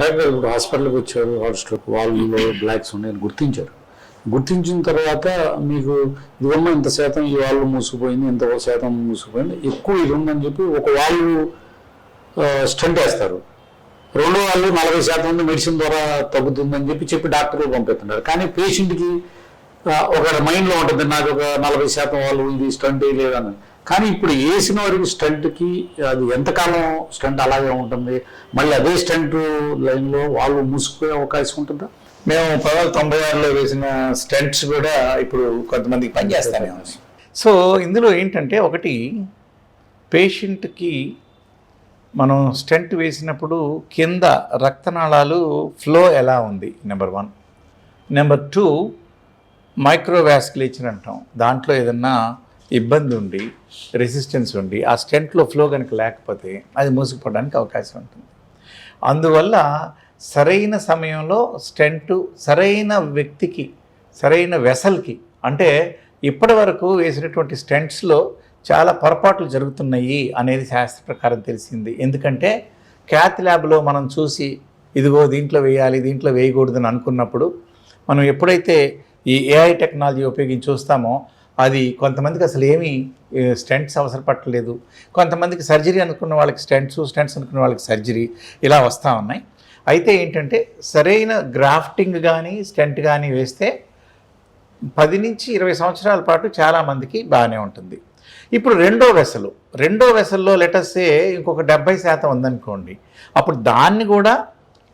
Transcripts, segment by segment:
Doctor ఇప్పుడు హాస్పిటల్కి వచ్చారు హార్ట్ స్ట్రోక్ వాల్వ్లో బ్లాక్స్ ఉన్నాయని గుర్తించారు. గుర్తించిన తర్వాత మీకు ఇది ఇంత శాతం ఈ వాల్వ్ మూసుకుపోయింది ఇంత శాతం మూసుకుపోయింది ఎక్కువ ఇది ఉందని చెప్పి ఒక వాల్వ్ స్టంట్ వేస్తారు. రెండో వాళ్ళు నలభై శాతం ఉంది మెడిసిన్ ద్వారా తగ్గుతుందని చెప్పి చెప్పి డాక్టర్లు పంపిస్తున్నారు. కానీ పేషెంట్కి ఒక మైండ్లో ఉంటుంది నాకు ఒక నలభై శాతం వాళ్ళు ఇది స్టంట్ లేదని కానీ ఇప్పుడు వేసిన వరకు స్టంట్కి అది ఎంతకాలం స్టంట్ అలాగే ఉంటుంది? మళ్ళీ అదే స్టంట్ లైన్లో వాళ్ళు మూసుకుపోయే అవకాశం ఉంటుందా? మేము పంతొమ్మిది వందల తొంభై ఆరులో వేసిన స్టెంట్స్ కూడా ఇప్పుడు కొంతమందికి పనిచేస్తానే ఉన్నాయి. సో ఇందులో ఏంటంటే ఒకటి పేషెంట్కి మనం స్టెంట్ వేసినప్పుడు కింద రక్తనాళాలు ఫ్లో ఎలా ఉంది? Number one. Number two microvasculature అంటాం. దాంట్లో ఏదన్నా ఇబ్బంది ఉండి రెసిస్టెన్స్ ఉండి ఆ స్టెంట్లో ఫ్లో కనుక లేకపోతే అది మూసుకుపోవడానికి అవకాశం ఉంటుంది. అందువల్ల సరైన సమయంలో స్టెంట్ సరైన వ్యక్తికి సరైన వెసల్కి అంటే ఇప్పటి వరకు వేసినటువంటి స్టెంట్స్లో చాలా పొరపాట్లు జరుగుతున్నాయి అనేది శాస్త్ర ప్రకారం తెలిసింది. ఎందుకంటే క్యాత్ ల్యాబ్లో మనం చూసి ఇదిగో దీంట్లో వేయాలి దీంట్లో వేయకూడదని అనుకున్నప్పుడు మనం ఎప్పుడైతే ఈ ఏఐ టెక్నాలజీ ఉపయోగించి చూస్తామో అది కొంతమందికి అసలు ఏమీ స్టెంట్స్ అవసరపట్టలేదు కొంతమందికి సర్జరీ అనుకున్న వాళ్ళకి స్టెంట్స్ స్టెంట్స్ అనుకున్న వాళ్ళకి సర్జరీ ఇలా వస్తూ ఉన్నాయి. అయితే ఏంటంటే సరైన గ్రాఫ్టింగ్ కానీ స్టెంట్ కానీ వేస్తే పది నుంచి ఇరవై సంవత్సరాల పాటు చాలామందికి బాగానే ఉంటుంది. ఇప్పుడు రెండో వెసలు. రెండో వెసల్లో లెటర్సే ఇంకొక డెబ్బై శాతం ఉందనుకోండి. అప్పుడు దాన్ని కూడా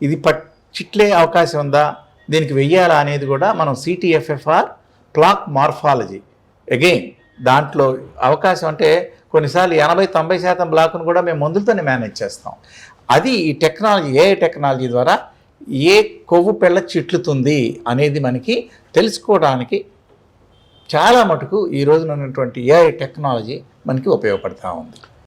ఇది పట్ చిట్లే అవకాశం ఉందా? దీనికి వెయ్యాలా అనేది కూడా మనం సిటీఎఫ్ఎఫ్ఆర్ ప్లాక్ మార్ఫాలజీ అగైన్ దాంట్లో అవకాశం అంటే కొన్నిసార్లు ఎనభై తొంభై శాతం బ్లాక్ను కూడా మేము మందులతోనే మేనేజ్ చేస్తాం. అది ఈ టెక్నాలజీ ఏ టెక్నాలజీ ద్వారా ఏ కొవ్వు పెళ్ళ చిట్లుతుంది అనేది మనకి తెలుసుకోవడానికి చాలా మటుకు ఈ రోజున ఉన్నటువంటి ఏఐ టెక్నాలజీ మనకి ఉపయోగపడతా ఉంది.